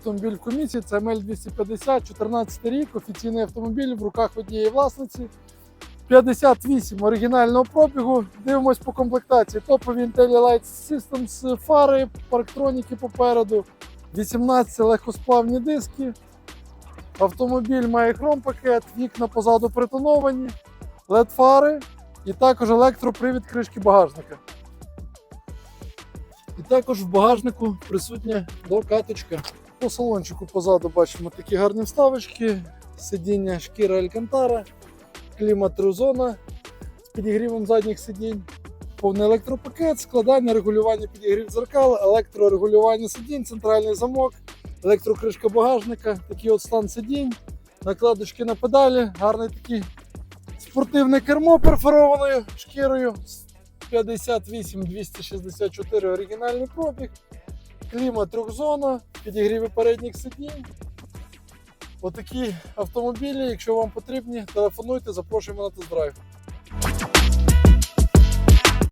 автомобіль в комісії. Це ML 250, 14 рік, офіційний автомобіль в руках однієї власниці. 58 оригінального пробігу. Дивимось по комплектації. Топові Intelli Light Systems, фари, парктроніки попереду, 18 легкосплавні диски. Автомобіль має хром-пакет, вікна позаду притоновані, LED-фари і також електропривід кришки багажника. І також в багажнику присутня докаточка. По салончику позаду бачимо такі гарні вставочки, сидіння шкіра Алькантара, клімат-зона з підігрівом задніх сидінь, повний електропакет, складання, регулювання підігрів дзеркал, електрорегулювання сидінь, центральний замок, електрокришка багажника, такий от стан сидінь, накладочки на педалі, гарний такий спортивне кермо перфорованою шкірою. 58 264 оригінальний пробіг, клімат трьохзона, підігріви передніх сидінь. Отакі автомобілі, якщо вам потрібні, телефонуйте, запрошуємо на тест-драйв.